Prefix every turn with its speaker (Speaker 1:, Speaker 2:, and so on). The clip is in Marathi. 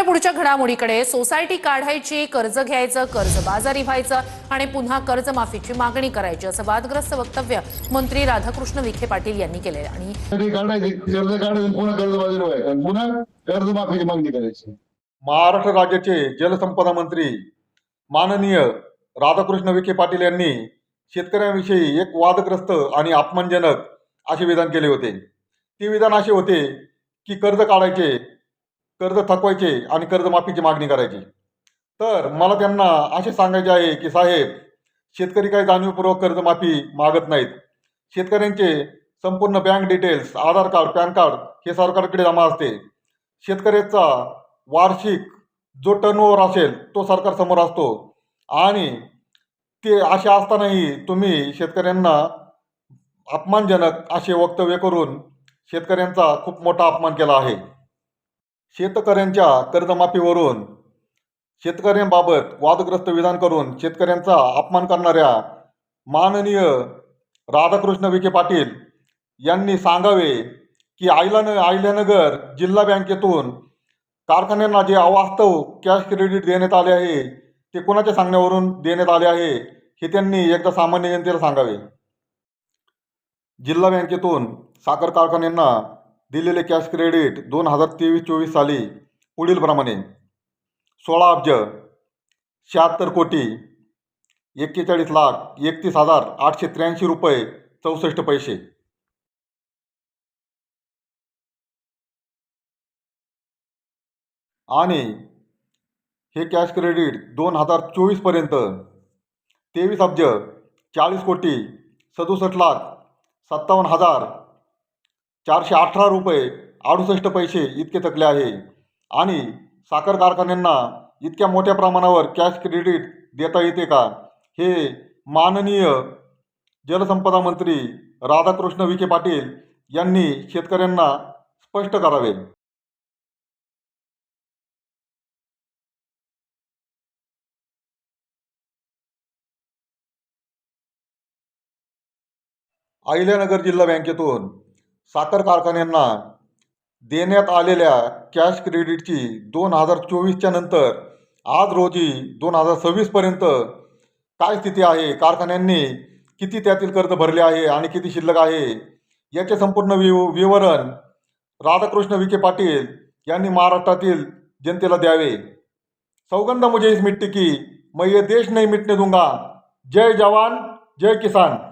Speaker 1: वळूया पुढच्या घडामोडीकडे सोसायटी काढायची कर्ज घ्यायचं कर्ज बाजारी व्हायचं आणि पुन्हा कर्जमाफीची मागणी करायची असं वादग्रस्त वक्तव्य मंत्री राधाकृष्ण विखे पाटील यांनी केले आणि
Speaker 2: तरी काढायचे कर्ज काढायचं पुन्हा कर्ज बाजूला व्हायचं आणि पुन्हा कर्जमाफीची मागणी करायची.
Speaker 3: महाराष्ट्र राज्याचे जलसंपदा मंत्री माननीय राधाकृष्ण विखे पाटील यांनी शेतकऱ्यांविषयी एक वादग्रस्त आणि अपमानजनक असे विधान केले होते. ते विधान असे होते की कर्ज काढायचे कर्ज थकवायचे आणि कर्जमाफीची मागणी करायची. तर मला त्यांना असे सांगायचे आहे की साहेब शेतकरी काही जाणीवपूर्वक कर्जमाफी मागत नाहीत. शेतकऱ्यांचे संपूर्ण bank details Aadhaar card PAN card हे सरकारकडे जमा असते. शेतकऱ्याचा वार्षिक जो टर्नओव्हर असेल तो सरकारसमोर असतो. आणि ते असे असतानाही तुम्ही शेतकऱ्यांना अपमानजनक असे वक्तव्य करून शेतकऱ्यांचा खूप मोठा अपमान केला आहे. शेतकऱ्यांच्या कर्जमाफीवरून शेतकऱ्यांबाबत वादग्रस्त विधान करून शेतकऱ्यांचा अपमान करणाऱ्या माननीय राधाकृष्ण विखे पाटील यांनी सांगावे की आयलान आयल्यानगर जिल्हा बँकेतून कारखान्यांना जे अवास्तव कॅश क्रेडिट देण्यात आले आहे ते कोणाच्या सांगण्यावरून देण्यात आले आहे हे त्यांनी एकदा सामान्य जनतेला सांगावे. जिल्हा बँकेतून साखर कारखान्यांना दिलेले कॅश क्रेडिट दोन हजार तेवीस चोवीस साली पुढीलप्रमाणे. सोळा अब्ज शहात्तर कोटी एक्केचाळीस लाख एकतीस हजार आठशे त्र्याऐंशी रुपये चौसष्ट पैसे. आणि हे कॅश क्रेडिट दोन हजार चोवीसपर्यंत तेवीस अब्ज चाळीस कोटी सदुसष्ट लाख सत्तावन्न हजार चारशे अठरा रुपये अडुसष्ट पैसे इतके थकले आहे. आणि साखर कारखान्यांना इतक्या मोठ्या प्रमाणावर कॅश क्रेडिट देता येते का? हे माननीय जलसंपदा मंत्री राधाकृष्ण विखे पाटील यांनी शेतकऱ्यांना स्पष्ट करावे. अहिल्यानगर जिल्हा बँकेतून साखर कारखान्यांना देण्यात आलेल्या कॅश क्रेडिटची दोन हजार चोवीसच्या नंतर आज रोजी दोन हजार सव्वीसपर्यंत काय स्थिती आहे? कारखान्यांनी किती त्यातील कर्ज भरले आहे आणि किती शिल्लक आहे? याचे संपूर्ण वि विवरण राधाकृष्ण विखे पाटील यांनी महाराष्ट्रातील जनतेला द्यावे. सौगंध मुझे इस मिट्टी की मैं ये देश नहीं मिटने दूंगा. जय जवान जय किसान.